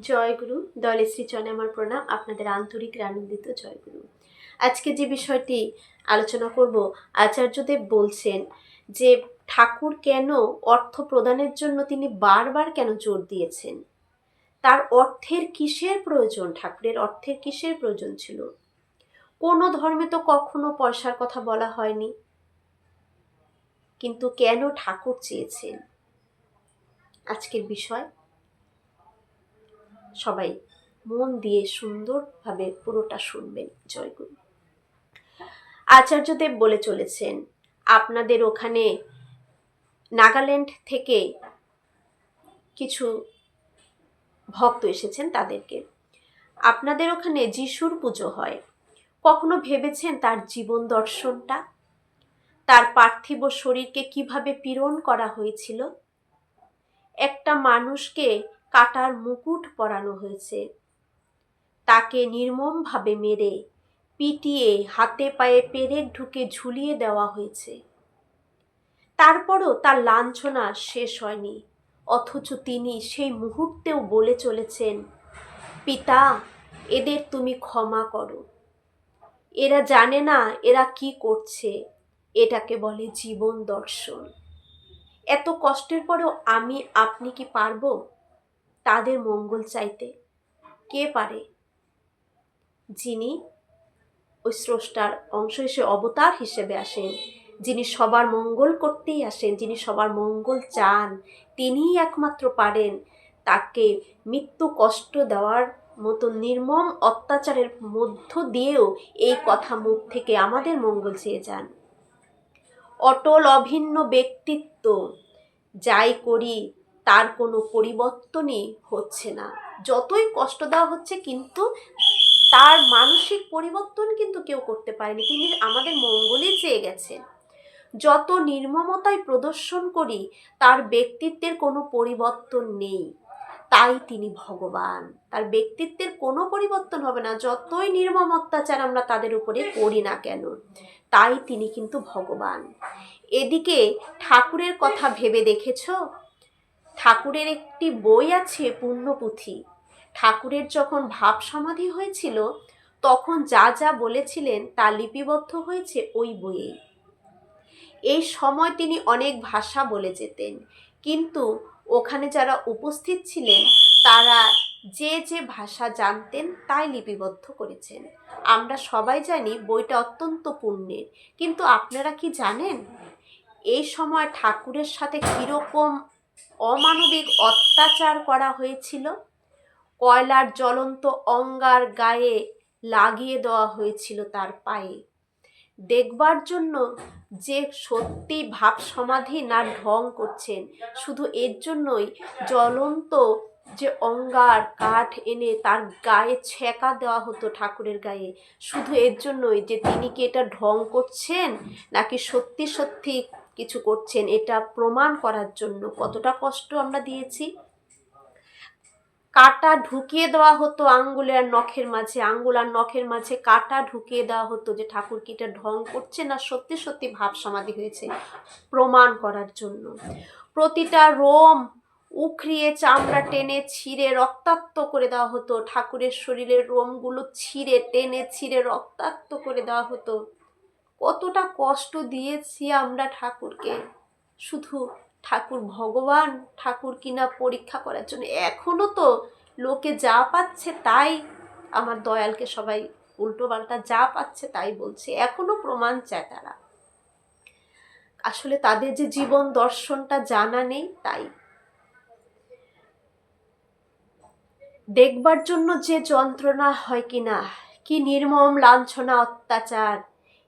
জয়গুরু দলে শ্রীচরণে আমার প্রণাম, আপনাদের আন্তরিক আনন্দিত জয়গুরু আজকে যে বিষয়টি আলোচনা করব, আচার্যদেব বলছেন যে ঠাকুর কেন অর্থ প্রদানের জন্য তিনি বারবার কেন জোর দিয়েছেন? তার অর্থের কিসের প্রয়োজন? ঠাকুরের অর্থের কিসের প্রয়োজন ছিল? কোনো ধর্মে তো কখনো পয়সার কথা বলা হয়নি। কিন্তু কেন ঠাকুর চেয়েছেন? আজকের বিষয় সবাই মন দিয়ে সুন্দরভাবে পুরোটা শুনবেন জয়গুরু আচার্যদেব বলে চলেছেন, আপনাদের ওখানে নাগাল্যান্ড থেকে কিছু ভক্ত এসেছেন তাদেরকে। আপনাদের ওখানে যিশুর পুজো হয়। কখনো ভেবেছেন তার জীবন দর্শনটা? তার পার্থিব শরীরকে কীভাবে পীড়ন করা হয়েছিল? একটা মানুষকে কাটার মুকুট পরানো হয়েছে। তাকে নির্মমভাবে মেরে পিটিয়ে হাতে পায়ে পেরেক ঢুকে ঝুলিয়ে দেওয়া হয়েছে। তারপরও তার লাঞ্ছনা শেষ হয়নি, অথচ তিনি সেই মুহূর্তেও বলে চলেছেন, পিতা, এদের তুমি ক্ষমা করো। এরা জানে না এরা কি করছে। এটাকে বলে জীবন দর্শন। এত কষ্টের পরেও আমি, আপনি কি পারব? তাদের মঙ্গল চাইতে। কে পারে? যিনি ওই স্রষ্টার অংশ হিসেবে, অবতার হিসেবে আসেন, যিনি সবার মঙ্গল করতেই আসেন, যিনি সবার মঙ্গল চান, তিনিই একমাত্র পারেন। তাকে মৃত্যু কষ্ট দেওয়ার মতো নির্মম অত্যাচারের মধ্য দিয়েও এই কথা মুখ থেকে আমাদের মঙ্গল চেয়ে যান। অটল অভিন্ন ব্যক্তিত্ব, যাই করি তার কোনো পরিবর্তনই হচ্ছে না। যতই কষ্ট দেওয়া হচ্ছে কিন্তু তার মানসিক পরিবর্তন কিন্তু কেউ করতে পারেনি। তিনি আমাদের মঙ্গলে চেয়ে গেছেন। যত নির্মমতায় প্রদর্শন করি, তার ব্যক্তিত্বের কোনো পরিবর্তন নেই। তাই তিনি ভগবান। তার ব্যক্তিত্বের কোনো পরিবর্তন হবে না। যতই নির্মম অত্যাচার আমরা তাদের উপরে করি না কেন, তাই তিনি কিন্তু ভগবান। এদিকে ঠাকুরের কথা ভেবে দেখেছ? ঠাকুরের একটি বই আছে পূর্ণপুঁথি ঠাকুরের যখন ভাব সমাধি হয়েছিল, তখন যা যা বলেছিলেন তা লিপিবদ্ধ হয়েছে ওই বইয়ে এই সময় তিনি অনেক ভাষা বলে যেতেন, কিন্তু ওখানে যারা উপস্থিত ছিলেন, তারা যে যে ভাষা জানতেন তাই লিপিবদ্ধ করেছেন। আমরা সবাই জানি বইটা অত্যন্ত পুণ্যের, কিন্তু আপনারা কি জানেন? এই সময় ঠাকুরের সাথে কীরকম অমানবিক অত্যাচার করা হয়েছিল। কয়লার জ্বলন্ত অঙ্গার গায়ে লাগিয়ে দেওয়া হয়েছিল তার পায়ে। দেখবার জন্য যে সত্যি ভাব সমাধি না ঢং করছেন, শুধু এর জন্যই জ্বলন্ত যে অঙ্গার কাঠ এনে তার গায়ে ছেঁকা দেওয়া হতো ঠাকুরের গায়ে, শুধু এর জন্যই যে তিনি কি এটা ঢং করছেন, নাকি সত্যি সত্যি কিছু করছেন, এটা প্রমাণ করার জন্য কতটা কষ্ট আমরা দিয়েছি। কাটা ঢুকিয়ে দেওয়া হতো আঙ্গুলে আর নখের মাঝে, আঙ্গুল আর নখের মাঝে কাটা ঢুকিয়ে দেওয়া হতো যে ঠাকুর কি এটা ঢং করছে না, সত্যি সত্যি ভাব সমাধি হয়েছে প্রমাণ করার জন্য। প্রতিটা রোম উখড়িয়ে চামড়া টেনে ছিঁড়ে রক্তাক্ত করে দেওয়া হতো, ঠাকুরের শরীরের রোমগুলো ছিঁড়ে টেনে ছিঁড়ে রক্তাক্ত করে দেওয়া হতো। কতটা কষ্ট দিয়েছি আমরা ঠাকুরকে। শুধু ঠাকুর ভগবান, ঠাকুর কিনা পরীক্ষা করার জন্য। এখনও তো লোকে যা পাচ্ছে তাই। আমার দয়ালকে সবাই উল্টো পাল্টা যা পাচ্ছে তাই বলছে। এখনও প্রমাণ চায় তারা। আসলে তাদের যে জীবন দর্শনটা জানা নেই তাই। দেখবার জন্য যে যন্ত্রণা হয় কিনা, কি নির্মম লাঞ্ছনা, অত্যাচার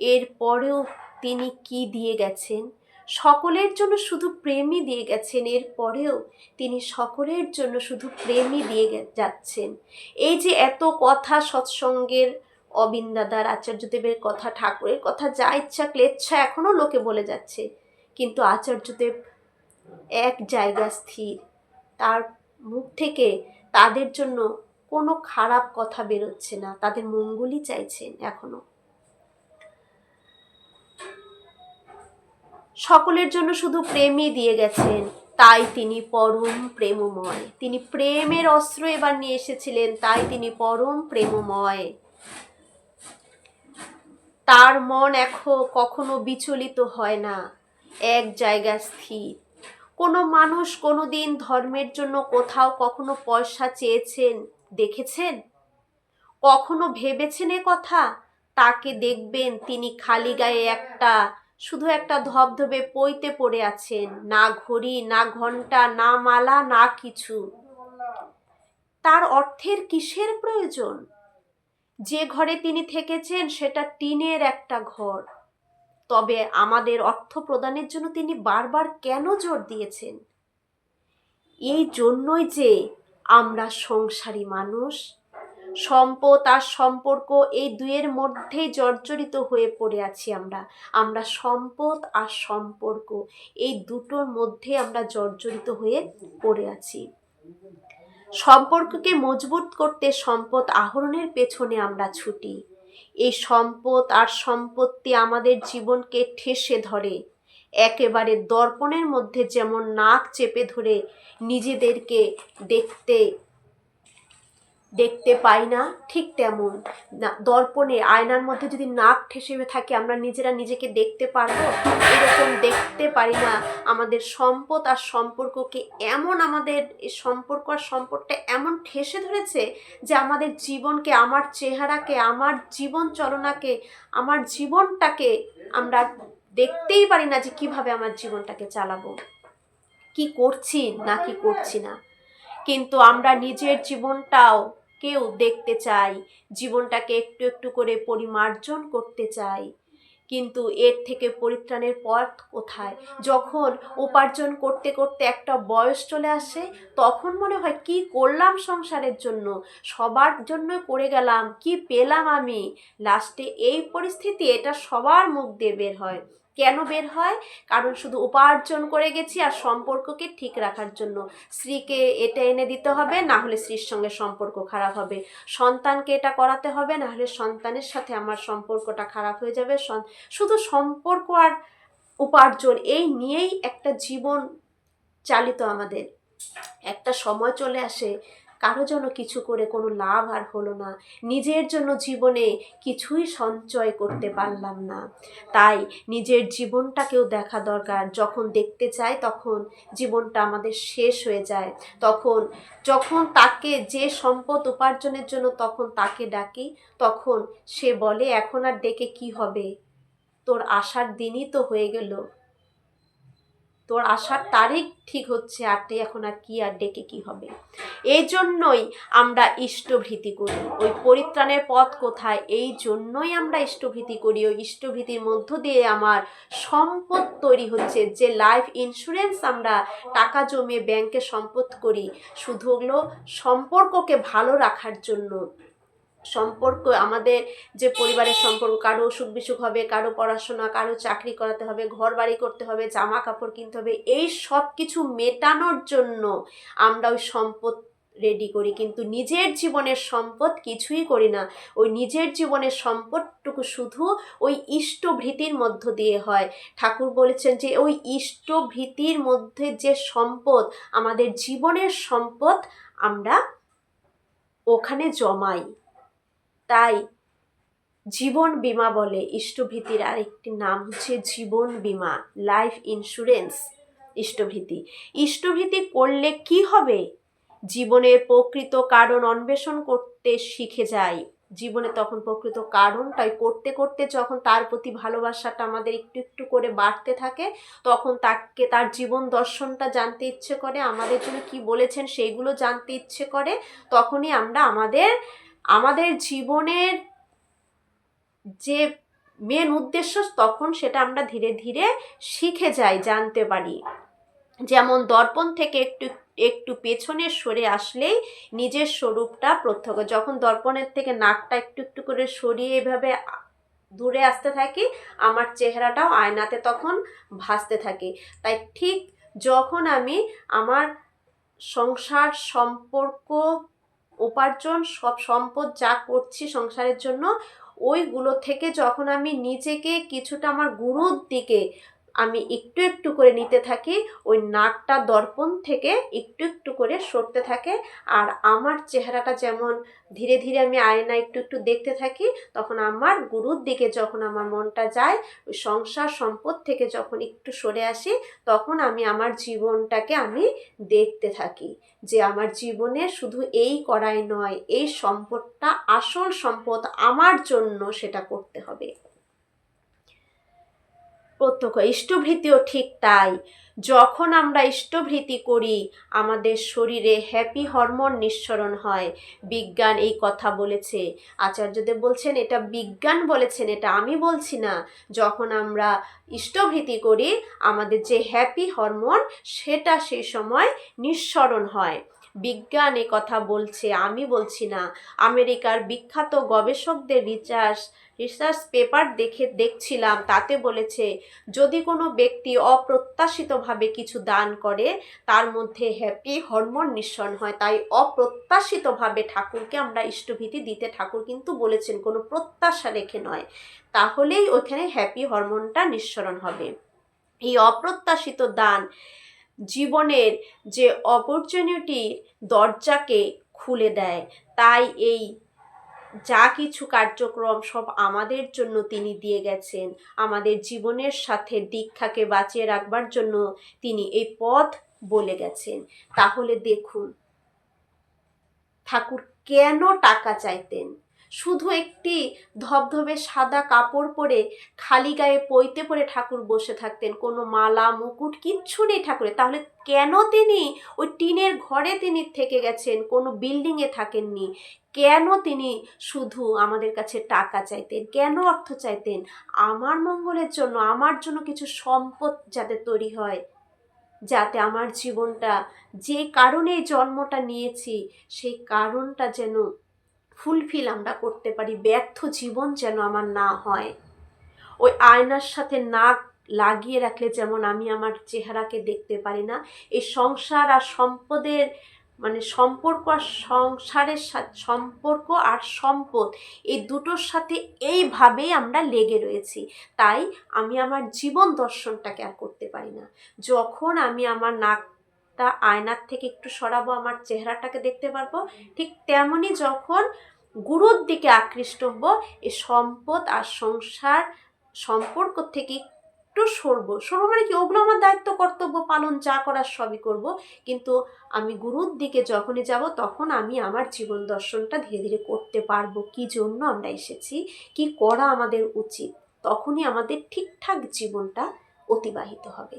এর পরেও তিনি কি দিয়ে গেছেন? সকলের জন্য শুধু প্রেমই দিয়ে গেছেন, এর পরেও তিনি সকলের জন্য শুধু প্রেমই দিয়ে যাচ্ছেন। এই যে এত কথা সৎসঙ্গের, অবিন্দাদার, আচার্যদেবের কথা, ঠাকুরের কথা, যা ইচ্ছা ক্লেচ্ছা এখনও লোকে বলে যাচ্ছে। কিন্তু আচার্যদেব এক জায়গা স্থির। তার মুখ থেকে তাদের জন্য কোনো খারাপ কথা বেরোচ্ছে না। তাদের মঙ্গলই চাইছেন এখনও। সকলের জন্য শুধু প্রেমই দিয়ে গেছেন। তাই তিনি পরম প্রেমময়। তিনি প্রেমের অস্ত্র এবার নিয়ে এসেছিলেন, তাই তিনি পরম প্রেমময়। তার মন এখন কখনো বিচলিত হয় না। এক জায়গায় স্থির। কোনো মানুষ কোনো দিন ধর্মের জন্য কোথাও কখনো পয়সা চেয়েছেন, দেখেছেন? কখনো ভেবেছেন এ কথা? তাকে দেখবেন তিনি খালি গায়ে একটা শুধু একটা ধবধবে পইতে পড়ে আছেন, না ঘড়ি, না ঘণ্টা না মালা, না কিছু। তার অর্থের কিসের প্রয়োজন? যে ঘরে তিনি থেকেছেন, সেটা টিনের একটা ঘর। তবে আমাদের অর্থ প্রদানের জন্য তিনি বারবার কেন জোর দিয়েছেন? এই জন্যই যে আমরা সংসারী মানুষ সম্পদ আর সম্পর্ক এই দুয়ের মধ্যেই জর্জরিত হয়ে পড়ে আছি আমরা। আমরা সম্পদ আর সম্পর্ক এই দুটোর মধ্যে আমরা জর্জরিত হয়ে পড়ে আছি। সম্পর্ককে মজবুত করতে সম্পদ আহরণের পেছনে আমরা ছুটি। এই সম্পদ আর সম্পত্তি আমাদের জীবনকে ঠেসে ধরে। একেবারে দর্পণের মধ্যে যেমন নাক চেপে ধরে নিজেদেরকে দেখতে দেখতে পাই না, ঠিক তেমন। না, দর্পণে আয়নার মধ্যে যদি নাক ঠেসে থাকে, আমরা নিজেরা নিজেকে দেখতে পারব? এরকম দেখতে পারি না। আমাদের সম্পদ আর সম্পর্ককে এমন আমাদের সম্পর্ক আর সম্পর্কটা এমন ঠেসে ধরেছে যে আমাদের জীবনকে, আমার চেহারাকে, আমার জীবন চলনাকে, আমার জীবনটাকে আমরা দেখতেই পারি না যে কীভাবে আমার জীবনটাকে চালাবো। কি করছি, না কি করছি না। কিন্তু আমরা নিজের জীবনটাও কেউ দেখতে চাই, জীবনটাকে একটু একটু করে পরিমার্জন করতে চাই। কিন্তু এর থেকে পরিত্রাণের পথ কোথায়? যখন উপার্জন করতে করতে একটা বয়স চলে আসে, তখন মনে হয়, কি করলাম সংসারের জন্য? সবার জন্য করে গেলাম, কি পেলাম আমি? লাস্টে এই পরিস্থিতি, এটা সবার মুখ দিয়ে বের হয়। কেন বের হয়? কারণ শুধু উপার্জন করে গেছি আর সম্পর্ককে ঠিক রাখার জন্য। স্ত্রীকে এটা এনে দিতে হবে, না হলে স্ত্রীর সঙ্গে সম্পর্ক খারাপ হবে। সন্তানকে এটা করাতে হবে, না হলে সন্তানের সাথে আমার সম্পর্কটা খারাপ হয়ে যাবে। শুধু সম্পর্ক আর উপার্জন, এই নিয়েই একটা জীবন চালিত আমাদের। একটা সময় চলে আসে কারও জন্য কিছু করে কোনো লাভ আর হলো না। নিজের জন্য জীবনে কিছুই সঞ্চয় করতে পারলাম না। তাই নিজের জীবনটাকেও দেখা দরকার। যখন দেখতে চাই তখন জীবনটা আমাদের শেষ হয়ে যায়। তখন, যখন তাকে যে সম্পদ উপার্জনের জন্য তখন তাকে ডাকি, তখন সে বলে, এখন আর ডেকে কি হবে? তোর আসার দিনই তো হয়ে গেল। তোর আসার তারিখ ঠিক হচ্ছে আর তুই এখন আর কি আর ডেকে কি হবে? এই জন্যই আমরা ইষ্টভীতি করি। ওই পরিত্রাণের পথ কোথায়? এই জন্যই আমরা ইষ্টভীতি করি। ওই ইষ্টভীতির মধ্য দিয়ে আমার সম্পদ তৈরি হচ্ছে। যে লাইফ ইন্স্যুরেন্স আমরা টাকা জমিয়ে ব্যাংকে সম্পদ করি, শুধু হলো সম্পর্ককে ভালো রাখার জন্য সম্পর্ক, আমাদের যে পরিবারের সম্পর্ক, কারও অসুখ বিসুখ হবে, কারও পড়াশোনা, কারও চাকরি করাতে হবে ঘর বাড়ি করতে হবে জামা কাপড় কিনতে হবে, এই সব কিছু মেটানোর জন্য আমরা ওই সম্পদ রেডি করি। কিন্তু নিজের জীবনের সম্পদ কিছুই করি না। ওই নিজের জীবনের সম্পদটুকু শুধু ওই ইষ্টভীতির মধ্য দিয়ে হয়। ঠাকুর বলেছেন যে ওই ইষ্টভীতির মধ্যে যে সম্পদ, আমাদের জীবনের সম্পদ আমরা ওখানে জমাই। তাই জীবন বিমা বলে ইষ্টভীতির আরেকটি নাম হচ্ছে জীবন বিমা লাইফ ইন্স্যুরেন্স ইষ্টভীতি। ইষ্টভীতি করলে কি হবে? জীবনের প্রকৃত কারণ অন্বেষণ করতে শিখে যাই। জীবনে তখন প্রকৃত কারণটাই করতে করতে যখন তার প্রতি ভালোবাসাটা আমাদের একটু একটু করে বাড়তে থাকে, তখন তাকে তার জীবন দর্শনটা জানতে ইচ্ছে করে, আমাদের জন্য কি বলেছেন সেইগুলো জানতে ইচ্ছে করে, তখনই আমরা আমাদের আমাদের জীবনের যে মেন উদ্দেশ্য, তখন সেটা আমরা ধীরে ধীরে শিখে যাই, জানতে পারি। যেমন দর্পণ থেকে একটু একটু পেছনে সরে আসলেই নিজের স্বরূপটা প্রত্যক্ষ। যখন দর্পণের থেকে নাকটা একটু একটু করে সরিয়ে এভাবে দূরে আসতে থাকি, আমার চেহারাটাও আয়নাতে তখন ভাসতে থাকে। তাই ঠিক যখন আমি আমার সংসার সম্পর্ক উপার্জন, সব সম্পদ যা করছি সংসারের জন্য, ওইগুলো থেকে যখন আমি নিজেকে কিছুটা আমার গুরুর দিকে আমি একটু একটু করে নিতে থাকি, ওই নাকটা দর্পণ থেকে একটু একটু করে সরতে থাকে আর আমার চেহারাটা যেমন ধীরে ধীরে আমি আয়না একটু একটু দেখতে থাকি, তখন আমার গুরুর দিকে যখন আমার মনটা যায়, ওই সংসার সম্পদ থেকে যখন একটু সরে আসি, তখন আমি আমার জীবনটাকে আমি দেখতে থাকি যে আমার জীবনে শুধু এই করাই নয়, এই সম্পদটা, আসল সম্পদ আমার জন্য সেটা করতে হবে। প্রত্যক্ষ, ইষ্টভৃতিও ঠিক তাই। যখন আমরা ইষ্টভৃতি করি, আমাদের শরীরে হ্যাপি হরমোন নিঃসরণ হয়। বিজ্ঞান এই কথা বলেছে। আচার্যদেব বলছেন, এটা বিজ্ঞান বলেছেন, এটা আমি বলছি না। যখন আমরা ইষ্টভৃতি করি, আমাদের যে হ্যাপি হরমোন সেটা সেই সময় নিঃসরণ হয়। বিজ্ঞান কথা বলছে, আমি বলছি না। আমেরিকার বিখ্যাত গবেষকদের রিসার্চ রিসার্চ পেপার দেখে দেখছিলাম, তাতে বলেছে, যদি কোনো ব্যক্তি অপ্রত্যাশিতভাবে কিছু দান করে, তার মধ্যে হ্যাপি হরমোন নিঃসরণ হয়। তাই অপ্রত্যাশিতভাবে ঠাকুরকে আমরা ইষ্টভীতি দিতে ঠাকুর কিন্তু বলেছেন, কোনো প্রত্যাশা রেখে নয়। তাহলেই ওইখানে হ্যাপি হরমোনটা নিঃসরণ হবে। এই অপ্রত্যাশিত দান জীবনের যে অপরচুনিটির দরজাকে খুলে দেয়, তাই এই যা কিছু কার্যক্রম সব আমাদের জন্য তিনি দিয়ে গেছেন। আমাদের জীবনের সাথে দীক্ষাকে বাঁচিয়ে রাখবার জন্য তিনি এই পথ বলে গেছেন। তাহলে দেখুন, ঠাকুর কেন টাকা চাইতেন? শুধু একটি ধবধবে সাদা কাপড় পরে খালি গায়ে পইতে পরে ঠাকুর বসে থাকতেন, কোনো মালা, মুকুট কিচ্ছু নেই ঠাকুরের। তাহলে কেন তিনি ওই টিনের ঘরে তিনি থেকে গেছেন, কোনো বিল্ডিংয়ে থাকেননি? কেন তিনি শুধু আমাদের কাছে টাকা চাইতেন? কেন অর্থ চাইতেন? আমার মঙ্গলের জন্য, আমার জন্য কিছু সম্পদ যাতে তৈরি হয়, যাতে আমার জীবনটা যে কারণে জন্মটা নিয়েছি, সেই কারণটা যেন ফুলফিল আমরা করতে পারি, ব্যর্থ জীবন যেন আমার না হয়। ওই আয়নার সাথে নাক লাগিয়ে রাখলে যেমন আমি আমার চেহারাকে দেখতে পারি না, এই সংসার আর সম্পদের মানে সম্পর্ক আর সংসারের সাথে সম্পর্ক আর সম্পদ, এই দুটোর সাথে এইভাবেই আমরা লেগে রয়েছি। তাই আমি আমার জীবন দর্শনটাকে আর করতে পারি না। যখন আমি আমার নাকটা আয়নার থেকে একটু সরাবো, আমার চেহারাটাকে দেখতে পারব। ঠিক তেমনই যখন গুরুর দিকে আকৃষ্ট হব এই সম্পদ আর সংসার সম্পর্ক থেকে একটু সরব। সরবো মানে কি? ওগুলো আমার দায়িত্ব, কর্তব্য পালন, যা করার সবই করব। কিন্তু আমি গুরুর দিকে যখনই যাব, তখন আমি আমার জীবন দর্শনটা ধীরে ধীরে করতে পারব। কি জন্য আমরা এসেছি? কি করা আমাদের উচিত? তখনই আমাদের ঠিকঠাক জীবনটা অতিবাহিত হবে।